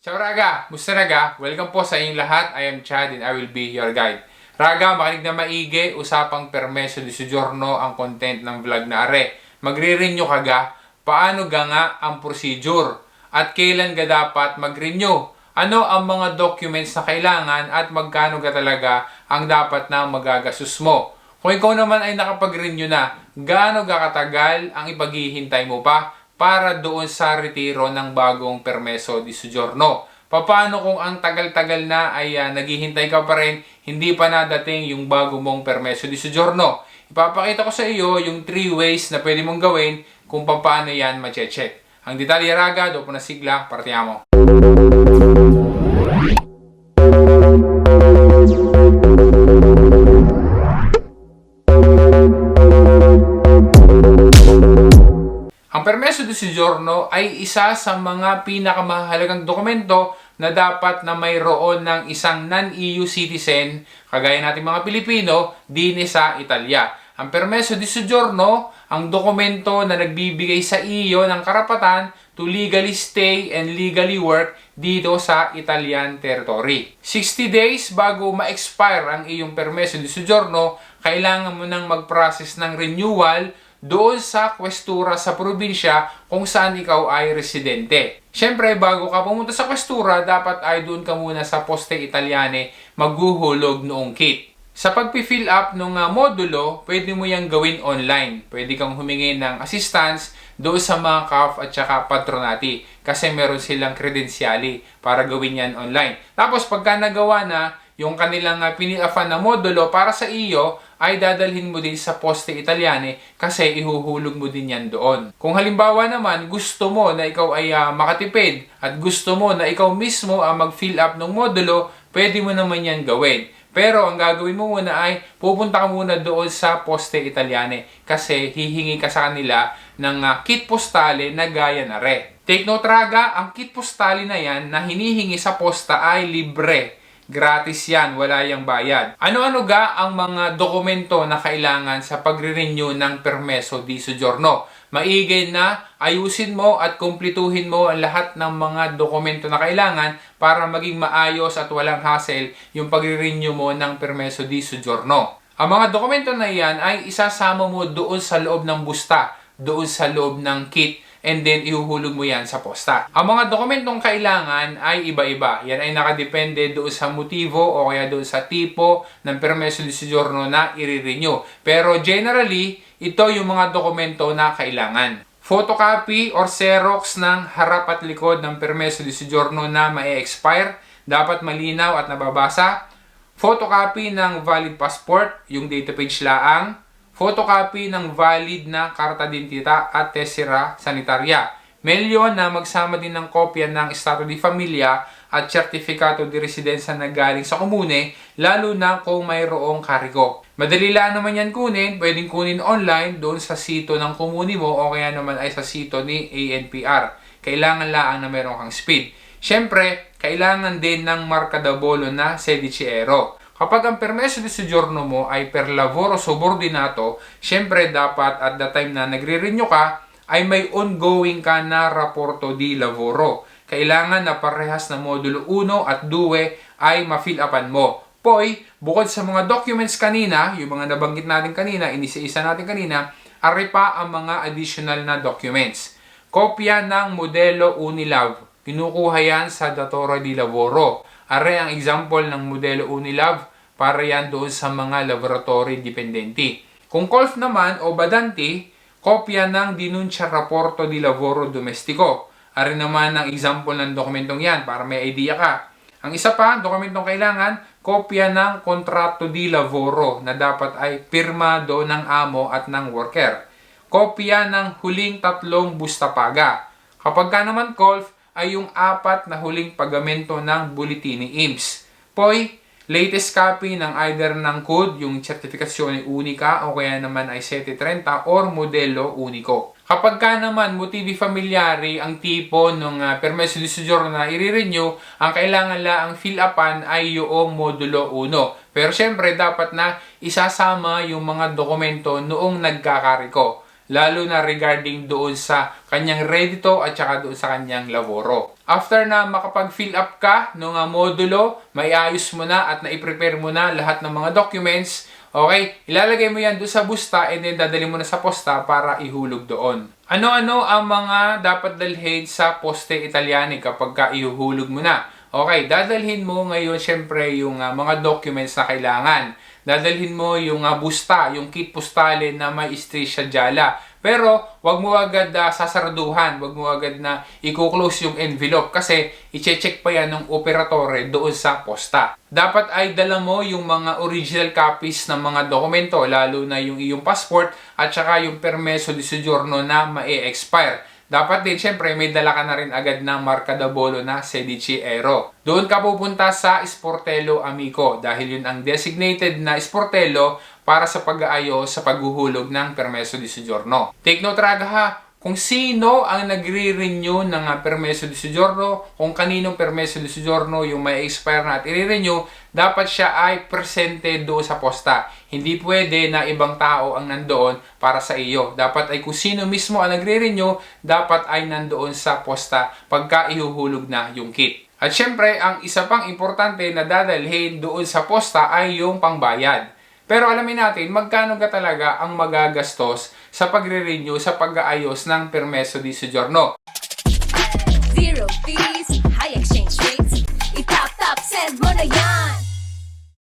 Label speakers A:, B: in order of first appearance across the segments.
A: Ciao Raga! Musta Raga? Welcome po sa inyong lahat. I am Chad and I will be your guide. Raga, makinig na maigi, usapang permeso di soggiorno ang content ng vlog na are. Magre-renew ka ga, paano ga nga ang procedure? At kailan ga dapat mag-renew? Ano ang mga documents na kailangan at magkano ga talaga ang dapat na magagastos mo? Kung ikaw naman ay nakapag-renew na, gaano ga katagal ang ipaghihintay mo pa para doon sa retiro ng bagong permeso di soggiorno. Paano kung ang tagal-tagal na ay ah, naghihintay ka pa rin, hindi pa nadating yung bago mong permeso di soggiorno? Ipapakita ko sa iyo yung three ways na pwede mong gawin kung paano yan ma-check. Ang detalye raga, doon po na sigla, partiamo. Soggiorno ay isa sa mga pinakamahalagang dokumento na dapat na mayroon ng isang non-EU citizen, kagaya nating mga Pilipino, din sa Italia. Ang permeso di soggiorno, ang dokumento na nagbibigay sa iyo ng karapatan to legally stay and legally work dito sa Italian territory. 60 days bago ma-expire ang iyong permeso di soggiorno, kailangan mo nang mag-process ng renewal doon sa kwestura sa probinsya kung saan ikaw ay residente. Siyempre, bago ka pumunta sa kwestura, dapat ay doon ka muna sa Poste Italiane maghuhulog noong kit. Sa pag-fill up ng uh, modulo, pwede mo yang gawin online. Pwede kang humingi ng assistance doon sa mga CAF at saka patronati kasi meron silang kredensyali para gawin yan online. Tapos pagka nagawa na, yung kanilang uh, pinilafan na modulo para sa iyo ay dadalhin mo din sa Poste Italiane kasi ihuhulog mo din yan doon. Kung halimbawa naman gusto mo na ikaw ay uh, makatipid at gusto mo na ikaw mismo ang uh, mag-fill up ng modulo, pwede mo naman yan gawin. Pero ang gagawin mo muna ay pupunta ka muna doon sa Poste Italiane kasi hihingi ka sa kanila ng uh, kit postale na gaya na re. Take note raga, ang kit postale na yan na hinihingi sa posta ay libre. Gratis yan, wala yang bayad. Ano-ano ga ang mga dokumento na kailangan sa pagre-renew ng permeso di soggiorno? Maigay na ayusin mo at kumplituhin mo ang lahat ng mga dokumento na kailangan para maging maayos at walang hassle yung pagre-renew mo ng permeso di soggiorno. Ang mga dokumento na iyan ay isasama mo doon sa loob ng busta, doon sa loob ng kit and then ihuhulog mo yan sa posta. Ang mga dokumentong kailangan ay iba-iba. Yan ay nakadepende doon sa motibo o kaya doon sa tipo ng permeso di soggiorno na i-renew. Pero generally, ito yung mga dokumento na kailangan. Photocopy or Xerox ng harap at likod ng permeso di soggiorno na ma-expire. Dapat malinaw at nababasa. Photocopy ng valid passport, yung data page laang photocopy ng valid na karta dentita at tesira sanitarya. Melyon na magsama din ng kopya ng Estado di Familia at Certificado di Residenza na galing sa komune, lalo na kung mayroong karigo. Madali lang naman yan kunin, pwedeng kunin online doon sa sito ng komune mo o kaya naman ay sa sito ni ANPR. Kailangan lang na meron kang speed. Siyempre, kailangan din ng marka da bolo na sediciero. Kapag ang permeso di soggiorno mo ay per lavoro subordinato, syempre dapat at the time na nagre-renew ka, ay may ongoing ka na raporto di lavoro. Kailangan na parehas na modulo 1 at 2 ay ma-fill upan mo. Poy, bukod sa mga documents kanina, yung mga nabanggit natin kanina, inisa-isa natin kanina, ari pa ang mga additional na documents. Kopya ng modelo Unilav. Kinukuha yan sa Datora di Lavoro. Are ang example ng modelo Unilav para yan doon sa mga laboratory dipendenti. Kung COLF naman o Badanti, kopya ng Dinuncia Rapporto di Lavoro Domestico. Ari naman ang example ng dokumentong yan para may idea ka. Ang isa pa, dokumentong kailangan, kopya ng kontrato di lavoro na dapat ay pirmado ng amo at ng worker. Kopya ng huling tatlong busta paga. Kapag ka naman COLF, ay yung apat na huling pagamento ng Bulletini IMSS. Poy, latest copy ng either ng code, yung certificazione unica o kaya naman ay 730 or modelo unico. Kapag ka naman motivi familiari ang tipo ng uh, permeso di soggiorno na i-renew, ang kailangan lang ang fill upan ay yung modulo 1. Pero syempre dapat na isasama yung mga dokumento noong nagkakariko. Lalo na regarding doon sa kanyang redito at saka doon sa kanyang laboro. After na makapag-fill up ka ng uh, modulo, maiayos mo na at na-prepare mo na lahat ng mga documents, Okay, ilalagay mo yan doon sa busta and then dadali mo na sa posta para ihulog doon. Ano-ano ang mga dapat dalhin sa poste Italiani kapag ka ihuhulog mo na? Okay, dadalhin mo ngayon syempre yung uh, mga documents na kailangan. Dadalhin mo yung uh, busta, yung kit postale na may Istrisha Jala. Pero, wag mo agad uh, sasaraduhan, wag mo agad na i-close yung envelope kasi i-check pa yan ng operatore doon sa posta. Dapat ay dala mo yung mga original copies ng mga dokumento, lalo na yung iyong passport at saka yung permeso di soggiorno na ma-expire. Dapat din, syempre, may dala ka na rin agad ng Marca da Bolo na Sedici Aero. Doon ka pupunta sa Sportello Amico dahil yun ang designated na Sportello para sa pag-aayos sa paghuhulog ng permeso di soggiorno. Take note raga ha, kung sino ang nagre-renew ng uh, permeso di soggiorno, kung kaninong permeso di soggiorno yung may expire na at i-renew, dapat siya ay presente doon sa posta. Hindi pwede na ibang tao ang nandoon para sa iyo. Dapat ay kung sino mismo ang nagre-renew, dapat ay nandoon sa posta pagka ihuhulog na yung kit. At syempre, ang isa pang importante na dadalhin doon sa posta ay yung pangbayad. Pero alamin natin, magkano ka talaga ang magagastos sa pagre-renew sa pag-aayos ng permeso di soggiorno.
B: Zero fees, high exchange rates. Itap tap send mo na yan.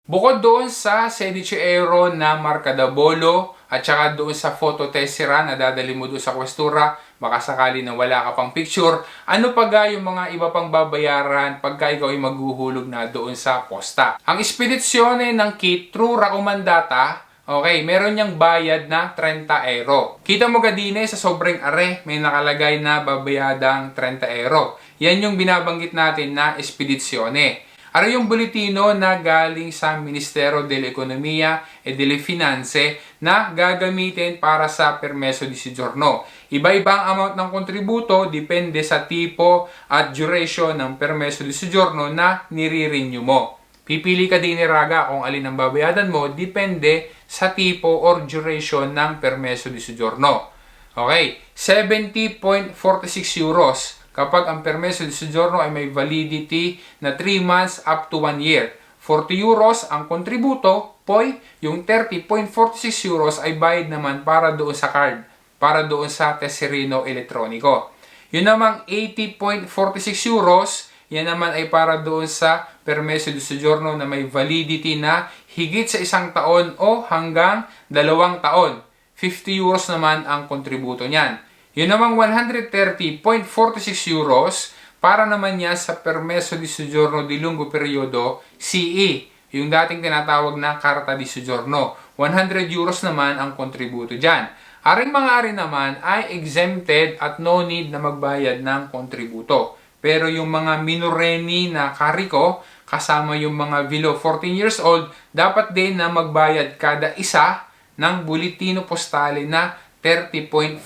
A: Bukod doon sa Sedici Euro na Marca da Bolo at saka doon sa photo tessera na dadali mo doon sa kwestura, baka sakali na wala ka pang picture, ano pa ga yung mga iba pang babayaran pagka ikaw ay maghuhulog na doon sa posta. Ang espedisyone ng kit through Racomandata, okay, meron niyang bayad na 30 euro. Kita mo gadine sa sobrang are, may nakalagay na babayadang 30 euro. Yan yung binabanggit natin na espedisyone. Ano yung bulletino na galing sa Ministero dell'Economia e delle Finanze na gagamitin para sa permeso di soggiorno. Iba-ibang amount ng kontributo depende sa tipo at duration ng permeso di soggiorno na nire-renew mo. Pipili ka din ni Raga kung alin ang babayadan mo depende sa tipo or duration ng permeso di soggiorno. Okay, 70.46 euros kapag ang permeso di soggiorno ay may validity na 3 months up to 1 year. 40 euros ang kontributo, poi yung 30.46 euros ay bayad naman para doon sa card, para doon sa tesserino elektroniko. Yun namang 80.46 euros, yan naman ay para doon sa permeso di soggiorno na may validity na higit sa isang taon o hanggang dalawang taon. 50 euros naman ang kontributo niyan. Yun namang 130.46 euros para naman niya sa Permeso di Soggiorno di Lungo Periodo CE, yung dating tinatawag na Carta di Soggiorno. 100 euros naman ang kontributo dyan. Aring mga ari naman ay exempted at no need na magbayad ng kontributo. Pero yung mga minoreni na kariko, kasama yung mga below 14 years old, dapat din na magbayad kada isa ng bulletino postale na 30.46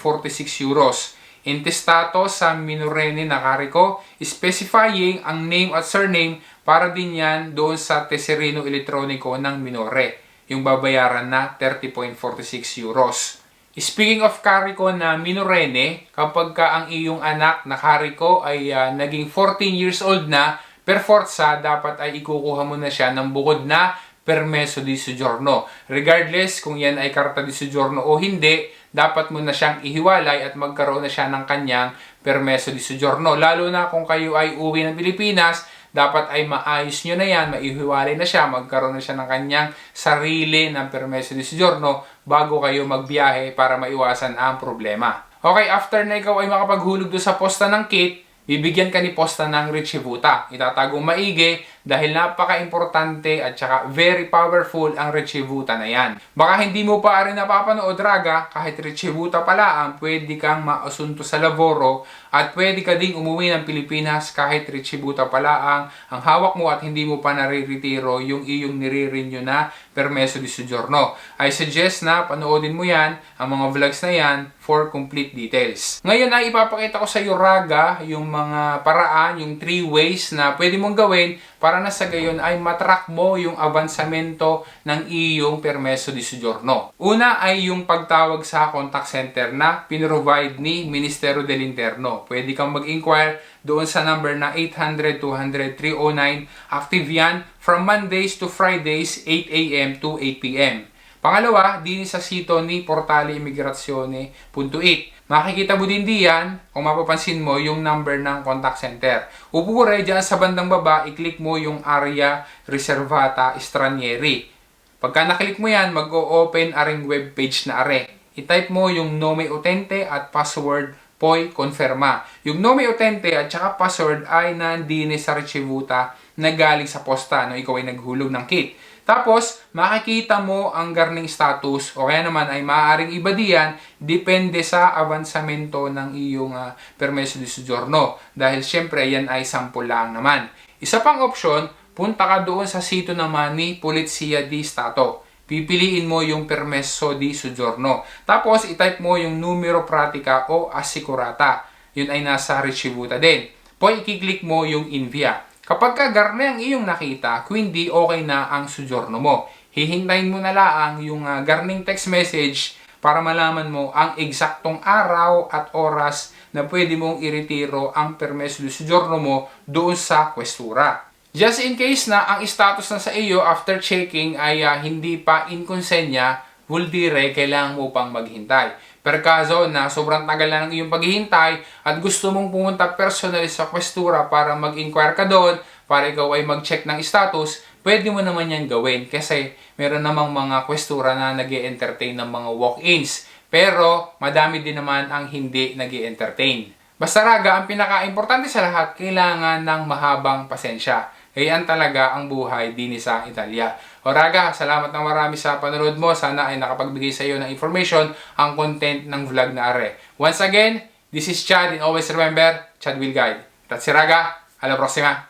A: euros. Intestato sa minorene na kariko, specifying ang name at surname para din yan doon sa teserino elektroniko ng minore, yung babayaran na 30.46 euros. Speaking of kariko na minorene, kapag ka ang iyong anak na kariko ay uh, naging 14 years old na, per forza, dapat ay ikukuha mo na siya ng bukod na permeso di soggiorno. Regardless kung yan ay karta di soggiorno o hindi, dapat mo na siyang ihiwalay at magkaroon na siya ng kanyang permeso di soggiorno. Lalo na kung kayo ay uwi ng Pilipinas, dapat ay maayos nyo na yan, maihiwalay na siya, magkaroon na siya ng kanyang sarili ng permeso di soggiorno bago kayo magbiyahe para maiwasan ang problema. Okay, after na ikaw ay makapaghulog do sa posta ng kit, bibigyan ka ni posta ng Richibuta. Itatagong maigi dahil napaka-importante at saka very powerful ang Richibuta na yan. Baka hindi mo pa rin napapanood raga, kahit Richibuta pala ang pwede kang maasunto sa laboro at pwede ka ding umuwi ng Pilipinas kahit Richibuta pala ang, ang hawak mo at hindi mo pa nare-retiro yung iyong nire-renew na permeso di soggiorno. I suggest na panoodin mo yan, ang mga vlogs na yan, for complete details. Ngayon ay ipapakita ko sa iyo raga yung mga paraan, yung three ways na pwede mong gawin para na sa gayon ay matrack mo yung avansamento ng iyong permeso di soggiorno. Una ay yung pagtawag sa contact center na pinrovide ni Ministerio del Interno. Pwede kang mag-inquire doon sa number na 800-200-309. Active yan from Mondays to Fridays, 8 a.m. to 8 p.m. Pangalawa, din sa sito ni Portale Immigrazione.it. Makikita mo din diyan, kung mapapansin mo, yung number ng contact center. Upure, dyan sa bandang baba, i-click mo yung area reservata stranieri. Pagka naklik mo yan, mag-o-open aring web page na are. I-type mo yung nome utente at password poi conferma. Yung nome utente at saka password ay nandini sa ricevuta na galing sa posta no ikaw ay naghulog ng kit. Tapos, makikita mo ang garning status o kaya naman ay maaaring iba diyan depende sa avansamento ng iyong ah, permeso di soggiorno. Dahil syempre yan ay sample lang naman. Isa pang option, punta ka doon sa sito naman ni Polizia di Stato. Pipiliin mo yung permeso di soggiorno. Tapos, itype mo yung numero pratica o assicurata. Yun ay nasa ricevuta din. Po, ikiklik mo yung invia. Kapag ka garne ang iyong nakita, hindi okay na ang soggiorno mo. Hihintayin mo na lang yung ah, garning text message para malaman mo ang eksaktong araw at oras na pwede mong iretiro ang permeso di soggiorno mo doon sa kwestura. Just in case na ang status na sa iyo after checking ay ah, hindi pa in konsenya, will dire, kailangan mo pang maghintay. Per kaso na sobrang tagal na ng iyong paghihintay at gusto mong pumunta personally sa kwestura para mag-inquire ka doon, para ikaw ay mag-check ng status, pwede mo naman yan gawin kasi meron namang mga kwestura na nag entertain ng mga walk-ins. Pero madami din naman ang hindi nag entertain Basta raga, ang pinaka-importante sa lahat, kailangan ng mahabang pasensya. Ganyan talaga ang buhay din sa Italia. O Raga, salamat ng marami sa panonood mo. Sana ay nakapagbigay sa iyo ng information ang content ng vlog na are. Once again, this is Chad and always remember, Chad will guide. That's Raga. Alla prossima!